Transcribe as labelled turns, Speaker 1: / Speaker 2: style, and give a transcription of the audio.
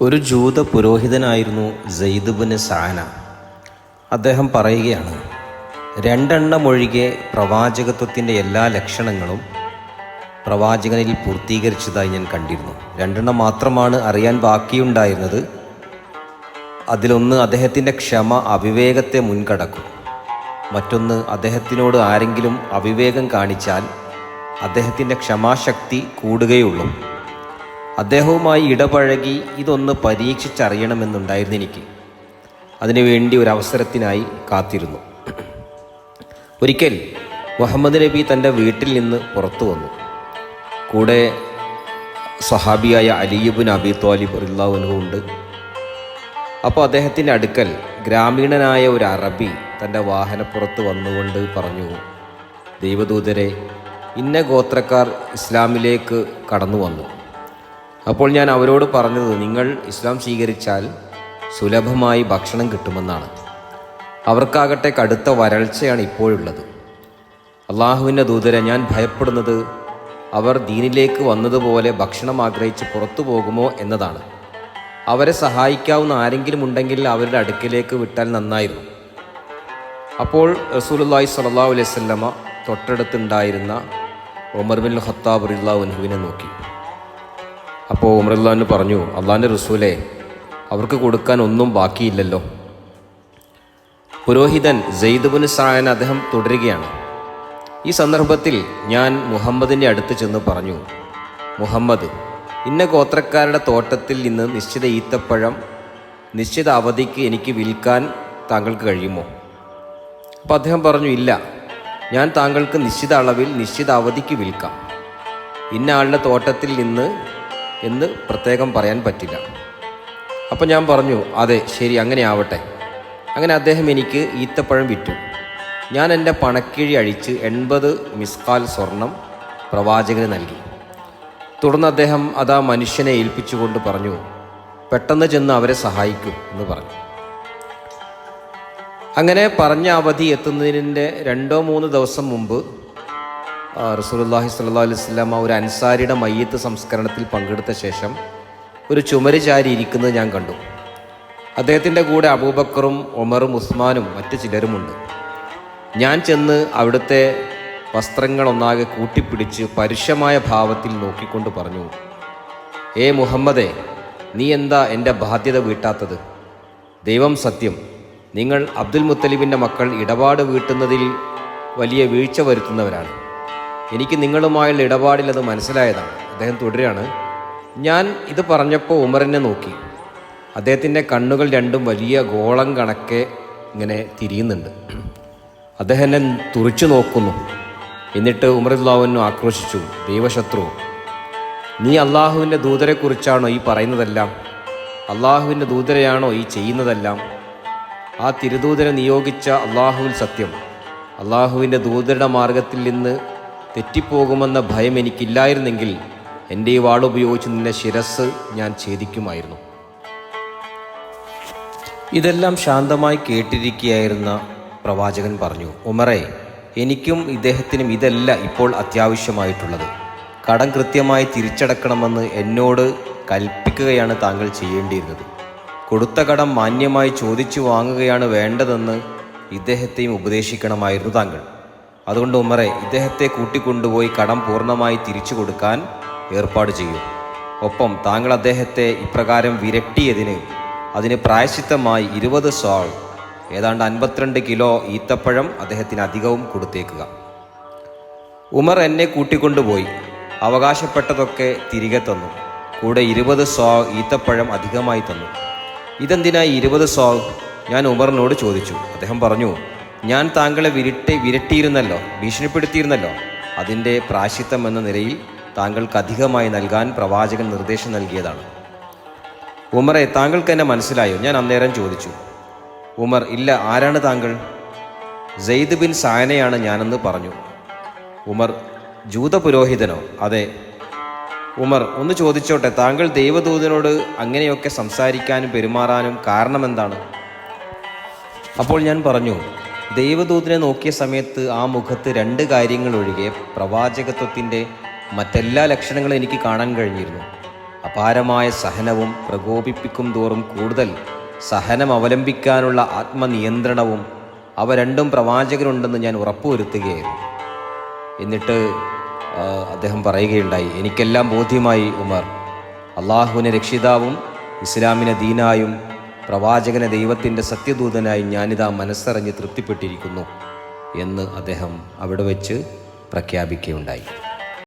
Speaker 1: ഒരു ജൂത പുരോഹിതനായിരുന്നു ജയ്ദുബിന് സാന. അദ്ദേഹം പറയുകയാണ് രണ്ടെണ്ണം ഒഴികെ പ്രവാചകത്വത്തിന്റെ എല്ലാ ലക്ഷണങ്ങളും പ്രവാചകനിൽ പൂർത്തീകരിച്ചതായി ഞാൻ കണ്ടിരുന്നു. രണ്ടെണ്ണം മാത്രമാണ് അറിയാൻ ബാക്കിയുണ്ടായിരുന്നത്. അതിലൊന്ന് അദ്ദേഹത്തിന്റെ ക്ഷമ അവിവേകത്തെ മുൻകടക്കും. മറ്റൊന്ന് അദ്ദേഹത്തിനോട് ആരെങ്കിലും അവിവേകം കാണിച്ചാൽ അദ്ദേഹത്തിന്റെ ക്ഷമാശക്തി കൂടുകയുള്ളൂ. അദ്ദേഹവുമായി ഇടപഴകി ഇതൊന്ന് പരീക്ഷിച്ചറിയണമെന്നുണ്ടായിരുന്നു എനിക്ക്. അതിനുവേണ്ടി ഒരു അവസരത്തിനായി കാത്തിരുന്നു. ഒരിക്കൽ മുഹമ്മദ് നബി തന്റെ വീട്ടിൽ നിന്ന് പുറത്തു വന്നു. കൂടെ സഹാബിയായ അലിയുബിൻ അബി തോലിബ് ഉണ്ട്. അപ്പോൾ അദ്ദേഹത്തിന്റെ അടുക്കൽ ഗ്രാമീണനായ ഒരു അറബി തന്റെ വാഹനപ്പുറത്ത് വന്നുകൊണ്ട് പറഞ്ഞു ദൈവദൂതരെ ഇന്ന ഗോത്രക്കാർ ഇസ്ലാമിലേക്ക് കടന്നു വന്നു. അപ്പോൾ ഞാൻ അവരോട് പറഞ്ഞത് നിങ്ങൾ ഇസ്ലാം സ്വീകരിച്ചാൽ സുലഭമായി ഭക്ഷണം കിട്ടുമെന്നാണ്. അവർക്കാകട്ടെ കടുത്ത വരൾച്ചയാണ് ഇപ്പോഴുള്ളത്. അള്ളാഹുവിന്റെ ദൂതര ഞാൻ ഭയപ്പെടുന്നത് അവർ ദീനിലേക്ക് വന്നതുപോലെ ഭക്ഷണം ആഗ്രഹിച്ച് പുറത്തു പോകുമോ എന്നതാണ്. അവരെ സഹായിക്കാവുന്ന ആരെങ്കിലും ഉണ്ടെങ്കിൽ അവരുടെ അടുക്കിലേക്ക് വിട്ടാൽ നന്നായിരുന്നു. അപ്പോൾ റസൂലുല്ലാഹി സ്വല്ലല്ലാഹു അലൈഹി വസല്ലമ തൊട്ടടുത്തുണ്ടായിരുന്ന ഉമർ ബിൻ ഖത്താബ് റില്ലാഹുവിനെ നോക്കി. അപ്പോൾ ഉമറുല്ലാന്ന് പറഞ്ഞു അള്ളാഹിന്റെ റസൂലെ അവർക്ക് കൊടുക്കാൻ ഒന്നും ബാക്കിയില്ലല്ലോ. പുരോഹിതൻ ജെയ്ദുബുന് സായൻ അദ്ദേഹം തുടരുകയാണ്. ഈ സന്ദർഭത്തിൽ ഞാൻ മുഹമ്മദിന്റെ അടുത്ത് ചെന്ന് പറഞ്ഞു മുഹമ്മദ് ഇന്ന ഗോത്രക്കാരുടെ തോട്ടത്തിൽ നിന്ന് നിശ്ചിത ഈത്തപ്പഴം നിശ്ചിത അവധിക്ക് എനിക്ക് വിൽക്കാൻ താങ്കൾക്ക് കഴിയുമോ? അപ്പോൾ അദ്ദേഹം പറഞ്ഞു ഇല്ല ഞാൻ താങ്കൾക്ക് നിശ്ചിത അളവിൽ നിശ്ചിത അവധിക്ക് വിൽക്കാം. ഇന്ന ആളുടെ തോട്ടത്തിൽ നിന്ന് എന്ന് പ്രത്യേകം പറയാൻ പറ്റില്ല. അപ്പം ഞാൻ പറഞ്ഞു അതെ ശരി അങ്ങനെ ആവട്ടെ. അങ്ങനെ അദ്ദേഹം എനിക്ക് ഈത്തപ്പഴം വിറ്റു. ഞാൻ എന്റെ പണക്കിഴി അഴിച്ച് എൺപത് മിസ്കാൽ സ്വർണം പ്രവാചകന് നൽകി. തുടർന്ന് അദ്ദേഹം അത് മനുഷ്യനെ ഏൽപ്പിച്ചുകൊണ്ട് പറഞ്ഞു പെട്ടെന്ന് ചെന്ന് അവരെ സഹായിക്കും എന്ന് പറഞ്ഞു. അങ്ങനെ പറഞ്ഞ അവധി എത്തുന്നതിന്റെ രണ്ടോ മൂന്ന് ദിവസം മുമ്പ് ആ, റസൂലുള്ളാഹി സ്വല്ലല്ലാഹു അലൈഹി വസല്ലമ ഒരു അൻസാരിയുടെ മയ്യത്ത് സംസ്കരണത്തിൽ പങ്കെടുത്ത ശേഷം ഒരു ചുമര് ചാരി ഇരിക്കുന്നത് ഞാൻ കണ്ടു. അദ്ദേഹത്തിന്റെ കൂടെ അബൂബക്കറും ഒമറും ഉസ്മാനും മറ്റു ചിലരുമുണ്ട്. ഞാൻ ചെന്ന് അവിടുത്തെ വസ്ത്രങ്ങളൊന്നാകെ കൂട്ടിപ്പിടിച്ച് പരുഷമായ ഭാവത്തിൽ നോക്കിക്കൊണ്ട് പറഞ്ഞു ഏ മുഹമ്മദേ നീ എന്താ എന്റെ ബാധ്യത വീട്ടാത്തത്? ദൈവം സത്യം നിങ്ങൾ അബ്ദുൽ മുത്തലിബിന്റെ മക്കൾ ഇടപാട് വീട്ടുന്നതിൽ വലിയ വീഴ്ച വരുത്തുന്നവരാണ്. എനിക്ക് നിങ്ങളുമായുള്ള ഇടപാടിൽ അത് മനസ്സിലായതാണ്. അദ്ദേഹം തുടരുകയാണ്. ഞാൻ ഇത് പറഞ്ഞപ്പോൾ ഉമറിനെ നോക്കി. അദ്ദേഹത്തിന്റെ കണ്ണുകൾ രണ്ടും വലിയ ഗോളം കണക്കെ ഇങ്ങനെ തിരിയുന്നുണ്ട്. അദ്ദേഹം എന്നെ തുറിച്ചു നോക്കുന്നു. എന്നിട്ട് ഉമറുല്ലാവിനു ആക്രോശിച്ചു. ദൈവശത്രു നീ അള്ളാഹുവിന്റെ ദൂതരെക്കുറിച്ചാണോ ഈ പറയുന്നതെല്ലാം? അള്ളാഹുവിന്റെ ദൂതരെയാണോ ഈ ചെയ്യുന്നതെല്ലാം? ആ തിരുദൂതരെ നിയോഗിച്ച അള്ളാഹുവിൽ സത്യം. അള്ളാഹുവിന്റെ ദൂതരുടെ മാർഗത്തിൽ നിന്ന് തെറ്റിപ്പോകുമെന്ന ഭയം എനിക്കില്ലായിരുന്നെങ്കിൽ എന്റെ ഈ വാളുപയോഗിച്ച് നിന്നെ ശിരസ് ഞാൻ ഛേദിക്കുമായിരുന്നു. ഇതെല്ലാം ശാന്തമായി കേട്ടിരിക്കുകയായിരുന്ന പ്രവാചകൻ പറഞ്ഞു ഉമറെ എനിക്കും ഇദ്ദേഹത്തിനും ഇതല്ല ഇപ്പോൾ അത്യാവശ്യമായിട്ടുള്ളത്. കടം കൃത്യമായി തിരിച്ചടക്കണമെന്ന് എന്നോട് കൽപ്പിക്കുകയാണ് താങ്കൾ ചെയ്യേണ്ടിയിരുന്നത്. കൊടുത്ത കടം മാന്യമായി ചോദിച്ചു വാങ്ങുകയാണ് വേണ്ടതെന്ന് ഇദ്ദേഹത്തെയും ഉപദേശിക്കണമായിരുന്നു താങ്കൾ. അതുകൊണ്ട് ഉമറെ ഇദ്ദേഹത്തെ കൂട്ടിക്കൊണ്ടുപോയി കടം പൂർണമായി തിരിച്ചു കൊടുക്കാൻ ഏർപ്പാട് ചെയ്യൂ. ഒപ്പം താങ്കൾ അദ്ദേഹത്തെ ഇപ്രകാരം വിരട്ടിയതിന് അതിന് പ്രായശിത്തമായി ഇരുപത് സോൾ ഏതാണ്ട് അൻപത്തിരണ്ട് കിലോ ഈത്തപ്പഴം അദ്ദേഹത്തിന് അധികവും കൊടുത്തേക്കുക. ഉമർ എന്നെ കൂട്ടിക്കൊണ്ടുപോയി. അവകാശപ്പെട്ടതൊക്കെ തിരികെ തന്നു. കൂടെ ഇരുപത് സോ ഈത്തപ്പഴം അധികമായി തന്നു. ഇതെന്തിനായി ഇരുപത് സോ ഞാൻ ഉമറിനോട് ചോദിച്ചു. അദ്ദേഹം പറഞ്ഞു ഞാൻ താങ്കളെ വിരട്ടി വിരട്ടിയിരുന്നല്ലോ ഭീഷണിപ്പെടുത്തിയിരുന്നല്ലോ. അതിന്റെ പ്രാശിത്തം എന്ന നിലയിൽ താങ്കൾക്ക് അധികമായി നൽകാൻ പ്രവാചകൻ നിർദ്ദേശം നൽകിയതാണ്. ഉമറെ താങ്കൾക്ക് എന്നെ മനസ്സിലായോ? ഞാൻ അന്നേരം ചോദിച്ചു. ഉമർ ഇല്ല ആരാണ് താങ്കൾ? സെയ്ദ് ബിൻ സായനയാണ് ഞാനെന്ന് പറഞ്ഞു. ഉമർ ജൂത പുരോഹിതനോ അതെ. ഉമർ ഒന്ന് ചോദിച്ചോട്ടെ താങ്കൾ ദൈവദൂതനോട് അങ്ങനെയൊക്കെ സംസാരിക്കാനും പെരുമാറാനും കാരണമെന്താണ്? അപ്പോൾ ഞാൻ പറഞ്ഞു ദൈവദൂതനെ നോക്കിയ സമയത്ത് ആ മുഖത്ത് രണ്ട് കാര്യങ്ങൾ ഒഴികെ പ്രവാചകത്വത്തിന്റെ മറ്റെല്ലാ ലക്ഷണങ്ങളും എനിക്ക് കാണാൻ കഴിഞ്ഞിരുന്നു. അപാരമായ സഹനവും പ്രകോപിപ്പിക്കും തോറും കൂടുതൽ സഹനം അവലംബിക്കാനുള്ള ആത്മനിയന്ത്രണവും അവ രണ്ടും പ്രവാചകരുണ്ടെന്ന് ഞാൻ ഉറപ്പുവരുത്തുകയായിരുന്നു. എന്നിട്ട് അദ്ദേഹം പറയുകയുണ്ടായി എനിക്കെല്ലാം ബോധ്യമായി ഉമർ. അള്ളാഹുവിനെ രക്ഷിതാവും ഇസ്ലാമിനെ ദീനായും പ്രവാചകനെ ദൈവത്തിന്റെ സത്യദൂതനായി ഞാനിതാ മനസ്സറിഞ്ഞ് തൃപ്തിപ്പെട്ടിരിക്കുന്നു എന്ന് അദ്ദേഹം അവിടെ വെച്ച് പ്രഖ്യാപിക്കുകയുണ്ടായി.